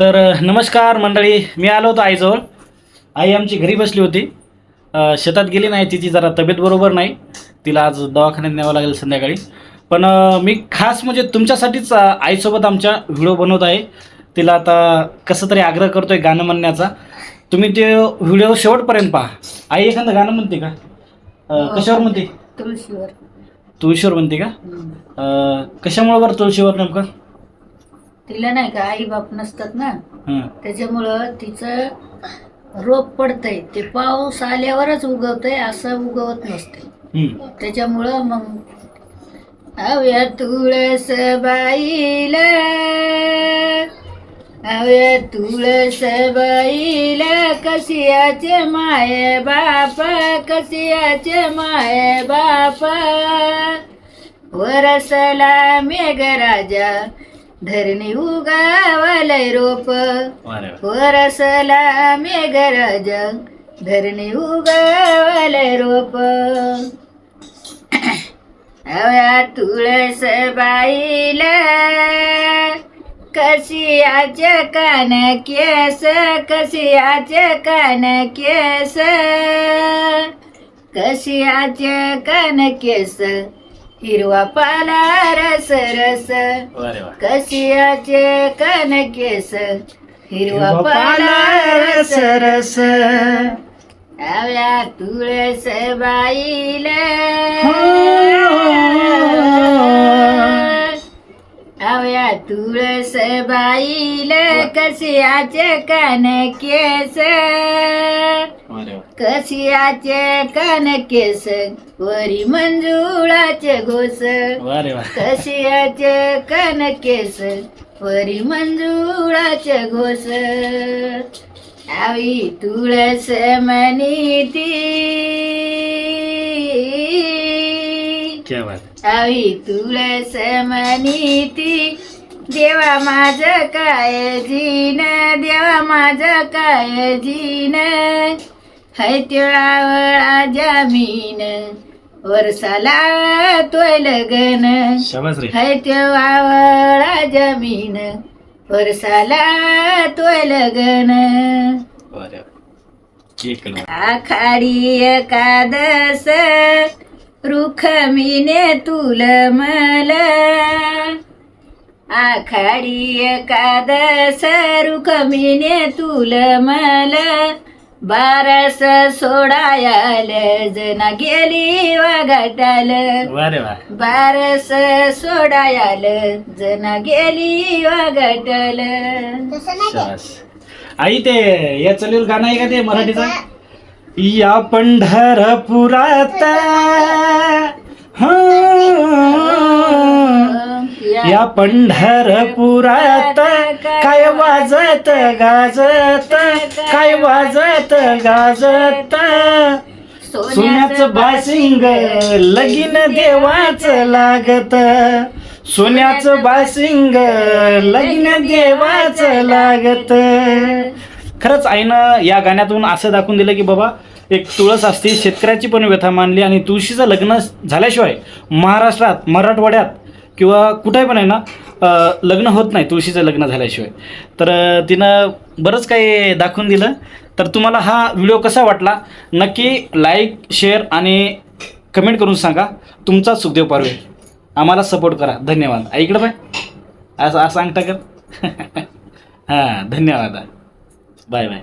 तर नमस्कार मंडळी मी आलो होतो आईजवळ. आई आमची घरी बसली होती. शेतात गेली नाही तिची जरा तब्येत बरोबर नाही. तिला आज दवाखान्यात न्यावं लागेल संध्याकाळी. पण मी खास म्हणजे तुमच्यासाठीच आईसोबत आमच्या व्हिडिओ बनवत आहे. तिला आता कसं तरी आग्रह करतोय गाणं म्हणण्याचा. तुम्ही ते व्हिडिओ शेवटपर्यंत पहा. आई एखादं गाणं म्हणते का? अ, कशावर म्हणते? तुळशीवर. तुळशीवर म्हणते का? कशामुळं बरं तुळशीवर नेमकं? तिला नाही का आई बाप नसतात ना. त्याच्यामुळं तिचं रोप पडतंय ते पाऊस आल्यावरच उगवतंय असं उगवत नसते. त्याच्यामुळं मग हव्या तुळस बाईला हव्या तुळस बाईला कसियाचे माय बाप कसियाचे माय बाप वरसला मेघराजा धरणी उगावलय रोप. वरसला मेघराजा धरणी उगवलय रोप. हव्या तुळस बाईला कसियाचे कान केस कसियाचे कान केस. कसियाचे कान केस हिरवा पाला रस रस. वा रे वा. कसियाचे कान केस. हिरवा पाला रस रस हव्या तुळस बाईला. हव्या तुळस बाईला कसियाचे कान केस. कसियाचे कान केस वरी मंजुळाचे घोस. कसियाचे कान केस वरी मंजुळाचे घोस. आवी तुळस मनी ती. क्या बात आवी तुळस मनी ती. देवा माझ काय जीन देवा माझ काय जीन. है आवळा जामीन वर्षाला तोय लगन शाबास रे है आवळा जमीन वर्षाला तोय लगन वा रे वा. एक नंबर. आखाडी एकादस रुखमिने तुल मल आखाडी एकादस रुखमिने तुल मल बारस सोडायाल जना गेली वागाटाल. वा रे वा. बारस सोडायाल जना गेली वागाटाल. शाबास आई ते या चालेल गाणं आहे का ते मराठीचं? या पंढरपुरात. हं. या पंढरपुरात काय वाजत गाजत काय वाजत गाजत? सोन्याचं बासिंग लगीन देवाच लागत. सोन्याचं बासिंग लगीन देवाच लागत. खरंच आईनं या गाण्यातून असं दाखवून दिलं की बाबा एक तुळस असते शेतकऱ्याची पण व्यथा मानली आणि तुळशीचं लग्न झाल्याशिवाय महाराष्ट्रात मराठवाड्यात किंवा कुठे पण आहे ना लग्न होत नाही तुळशीचं लग्न झाल्याशिवाय. तर तिनं बरंच काही दाखवून दिलं. तर तुम्हाला हा व्हिडिओ कसा वाटला? नक्की लाईक शेअर आणि कमेंट करून सांगा. तुमचा सुखदेव पारवे आम्हाला सपोर्ट करा. धन्यवाद. इकडं बाय असं असं सांगता का हां धन्यवाद. Bye bye.